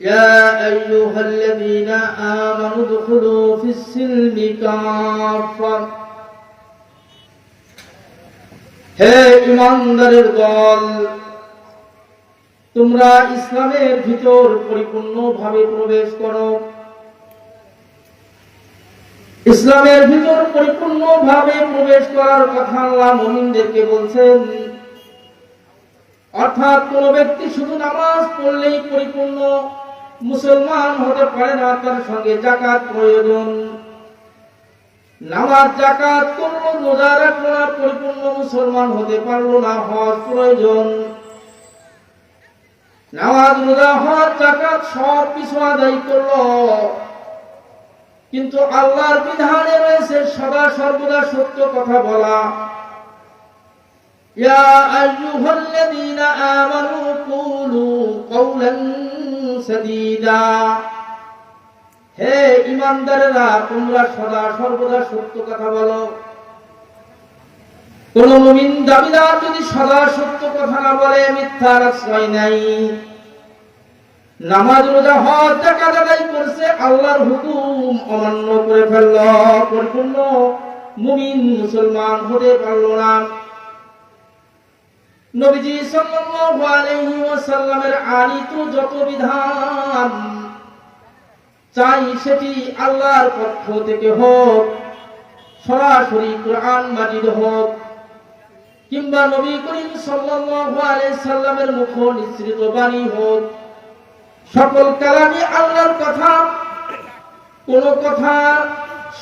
يا أيها الذين آمنوا ادخلوا في السلم كافة হে ইমানদারের দল তোমরা ইসলামের ভিতর পরিপূর্ণভাবে প্রবেশ করো ইসলামের ভিতর পরিপূর্ণভাবে প্রবেশ করার কথা আল্লাহ মুমিনদেরকে বলছেন অর্থাৎ কোন ব্যক্তি শুধু নামাজ পড়লেই পরিপূর্ণ মুসলমান হতে পারে না তার সঙ্গে জাকাত প্রয়োজন। নামাজ, জাকাত করল রোজা রাখল না, পরিপূর্ণ মুসলমান হতে পারল না হওয়ার প্রয়োজন। নামাজ, রোজা হওয়ার জাকাত সব কিছু আদায় করল। কিন্তু আল্লাহর বিধানে রয়েছে সদা সর্বদা সত্য কথা বলা। ইয়া আইয়ুহাল্লাযীনা আমানু কুলু কওলান হে ইমানদারেরা, তোমরা সদা সর্বদা সত্য কথা বলো। কোন মুমিন দাবিদার যদি সদা সত্য কথা না বলে, মিথ্যার আশ্রয় নাই। নামাজ রোজা হজ করছে, আল্লাহর হুকুম অমান্য করে ফেলল, পরিপূর্ণ মুমিন মুসলমান হতে পারল না। নবীজি সাল্লাল্লাহু আলাইহি ওয়াসাল্লামের আনিত যত বিধান চাই সেটি আল্লাহর পক্ষ থেকে হোক, সরাসরি কোরআন মাজিদ হোক, কিংবা নবী করিম সাল্লাল্লাহু আলাইহি সাল্লামের মুখ নিঃসৃত বাণী হোক, সকল কালামই আল্লাহর কথা। কোন কথা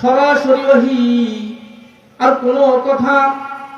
সরাসরি ওহি, আর কোন কথা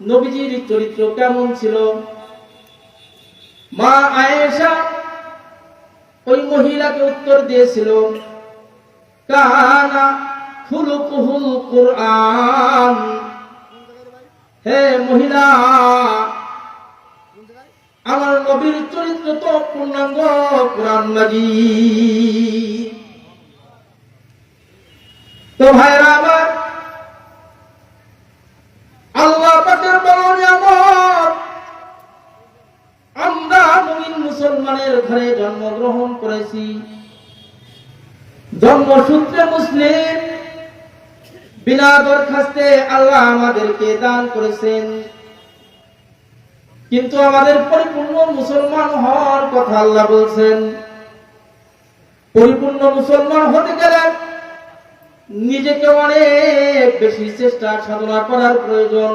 নবীজির চরিত্র কেমন ছিল? মা আয়েশা ওই মহিলাকে উত্তর দিয়েছিল, কানা হে মহিলা, আমার নবীর চরিত্র তো পূর্ণাঙ্গ কোরআন মাজিদ। তো ভাইরা আমার ঘরে জন্মগ্রহণ করেছি। জন্মসূত্রে মুসলিম, বিনা দরখাস্তে আল্লাহ আমাদেরকে দান করেছেন। কিন্তু আমাদের পরিপূর্ণ মুসলমান হওয়ার কথা আল্লাহ বলছেন। পরিপূর্ণ মুসলমান হতে গেলে নিজেকে অনেক বেশি চেষ্টা সাধনা করার প্রয়োজন।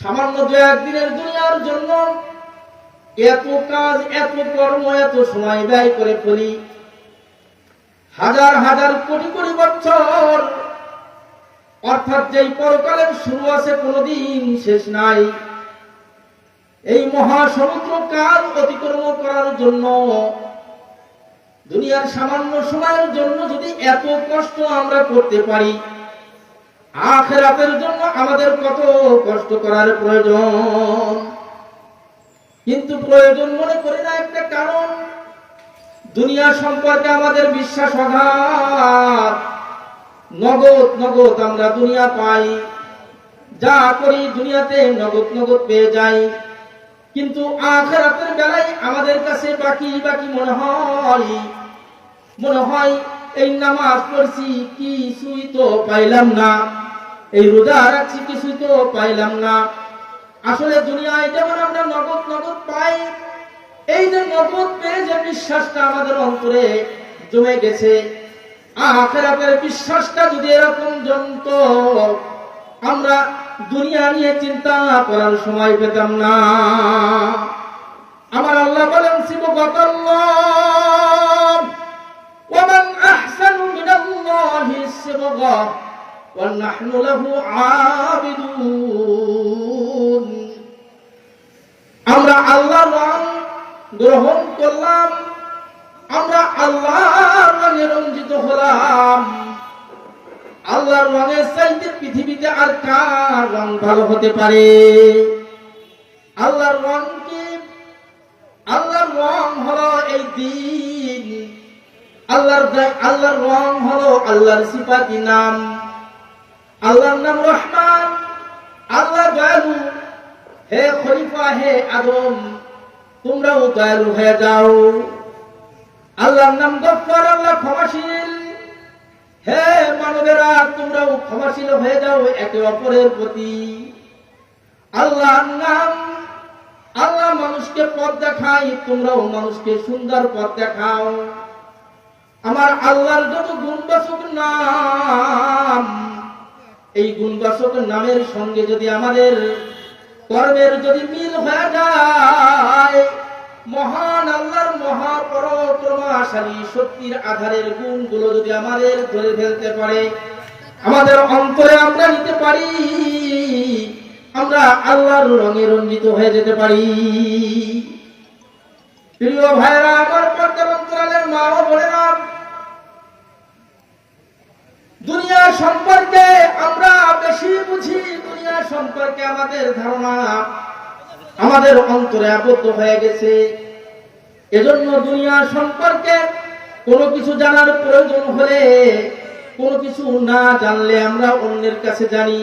সামান্য দু একদিনের দুনিয়ার জন্য এত কাজ, এত কর্ম, এত সময় ব্যয় করে ফেলি। হাজার হাজার কোটি কোটি বছর। অর্থাৎ যেই পরকালের শুরু আছে, কোনোদিন শেষ নাই। এই মহাসমুদ্র কাল অতিক্রম করার জন্য, দুনিয়ার সামান্য সময়ের জন্য যদি এত কষ্ট আমরা করতে পারি, আখেরাতের জন্য আমাদের কত কষ্ট করার প্রয়োজন? প্রয়োজন মনে করি না একটা কারণ। দুনিয়া সম্পর্কে আমাদের বিশ্বাস অগাধ নগদ নগদ আমরা দুনিয়া পাই। যা করি দুনিয়াতে নগদ নগদ পেয়ে যাই। কিন্তু আখেরাতের বেলায় আমাদের কাছে বাকি বাকি মনে হয়। মনে হয়, এই নামাজ পড়ছি, কিছুই তো পাইলাম না। এই রোজা রাখছি, কিছুই তো পাইলাম না। আসলে দুনিয়ায় যেমন আমরা নগদ নগদ পাই এই যে নগদ পেয়ে যে বিশ্বাসটা আমাদের অন্তরে জমে গেছে আখেরাতের বিশ্বাসটা যদি এরকম জমত আমরা দুনিয়া নিয়ে চিন্তা করার সময় পেতাম না আমার আল্লাহ বলেন শিবগতাল্লাহ ومن أحسن من الله صبغة ونحن له عابدون আমরা আল্লাহ রং গ্রহণ করলাম, আমরা আল্লাহর রঙে রঞ্জিত হলাম। আল্লাহর রঙের চাইতে পৃথিবীতে আর কার রং ভালো হতে পারে? আল্লাহর রং কি? আল্লাহর রং হলো এই দিন। আল্লাহর আল্লাহর রং হলো আল্লাহর সিফাতি নাম। আল্লাহর নাম রহমান, আল্লাহ দয়ালু হে খলিফা, হে আদম, তোমরাও দয়ালু হয়ে যাও। আল্লাহর নাম গফফার, আল্লাহ ক্ষমাশীল। হে মানবেরা, তোমরাও ক্ষমাশীল হয়ে যাও একে অপরের প্রতি। আল্লাহর নাম, আল্লাহ মানুষকে পথ দেখাই তোমরাও মানুষকে সুন্দর পথ দেখাও। আমার আল্লাহর যত গুণবাচক নাম, এই গুণবাচক নামের সঙ্গে যদি আমাদের কর্মের যদি মিল হয়ে যায়, মহান আল্লাহর মহাপরক্রমাশালী শক্তির আধারের গুণগুলো যদি আমাদের ধরে ফেলতে পারে, আমাদের অন্তরে আমরা নিতে পারি, আমরা আল্লাহর রঙে রঞ্জিত হয়ে যেতে পারি। প্রিয় ভাইরা আমার পর্দার অন্তরালের মা ও বোনেরা দুনিয়া সম্পর্কে আমরা বেশি বুঝি দুনিয়া সম্পর্কে আমাদের ধারণা আমাদের অন্তরে আবদ্ধ হয়ে গেছে। এজন্য দুনিয়া সম্পর্কে কোনো কিছু জানার প্রয়োজন হলে, কোনো কিছু না জানলে আমরা অন্যের কাছে জানি।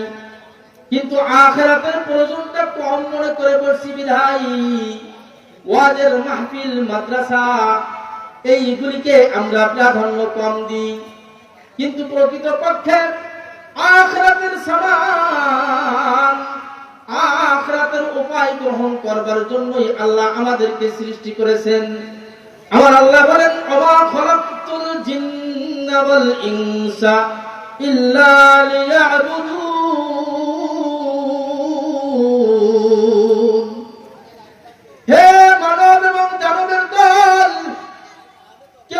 কিন্তু আখেরাতের প্রয়োজনটা কম মনে করে বসছি বিধাই ওয়াজের মাহফিল, মাদ্রাসা, এইগুলিকে আমরা প্রাধান্য কম দিই। কিন্তু প্রকৃত পক্ষে আখরাতের সমান, আখরাতের উপায় গ্রহণ করবার জন্যই আল্লাহ আমাদেরকে সৃষ্টি করেছেন। আমার আল্লাহ বলেন, অমা খলাকতুল জিন্না ইনসা ইল্লা লিয়াবুদুন। হে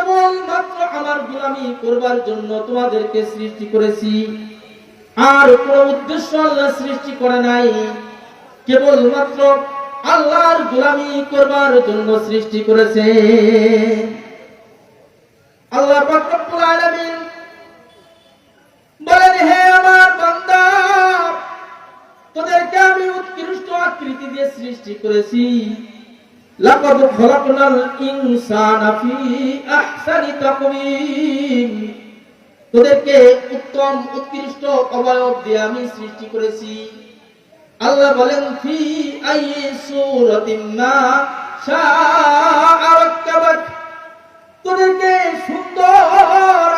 কেবল মাত্র আমার গোলামি করবার জন্য তোমাদেরকে সৃষ্টি করেছি। আর কোন উদ্দেশ্য আল্লাহ সৃষ্টি করে নাই। কেবল মাত্র আল্লাহর গোলামি করবার জন্য সৃষ্টি করেছে। আল্লাহ আলামিন বলেন, হে আমার বান্দা, তোদেরকে আমি উৎকৃষ্ট আকৃতি দিয়ে সৃষ্টি করেছি। লাকাদ খলাকনাল ইনসানা ফি তোদেরকে উত্তম, উৎকৃষ্ট অবয়ব দিয়ে আমি সৃষ্টি করেছি। আল্লাহ বলেন তোদেরকে সুন্দর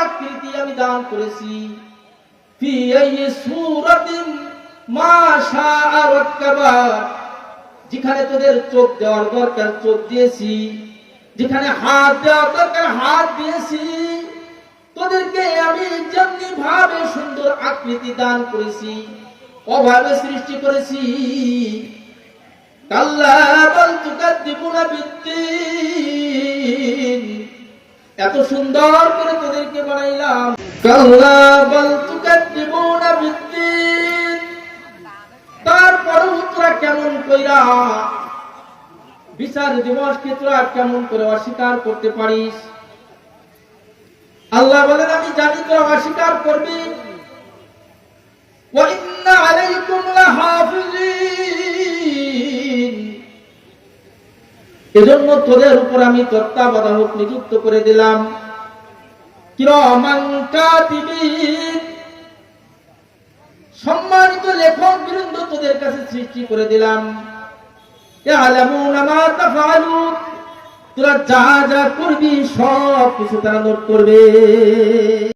আকৃতি আমি দান করেছি। ফি মা যেখানে তোদের চোখ দেওয়ার দরকার, চোখ দিয়েছি। যেখানে হাত দেওয়ার দরকার, হাত দিয়েছি। তোদেরকে আমি যেমনি ভাবে সুন্দর আকৃতি দান করেছি, অভাবে সৃষ্টি করেছি। এত সুন্দর করে তোদেরকে বানাইলাম। তারপরেও তোরা কেমন কইরা বিচার দিবস তোরা কেমন করে অস্বীকার করতে পারিস? আল্লাহ বলেন, আমি জানি তো অস্বীকার করবি। এজন্য তোদের উপর আমি তত্ত্বাবধায়ক নিযুক্ত করে দিলাম। সম্মানিত লেখক বৃন্দ তোদের কাছে সৃষ্টি করে দিলাম। তোরা যা যা করবি সব কিছু তারা নোট করবে।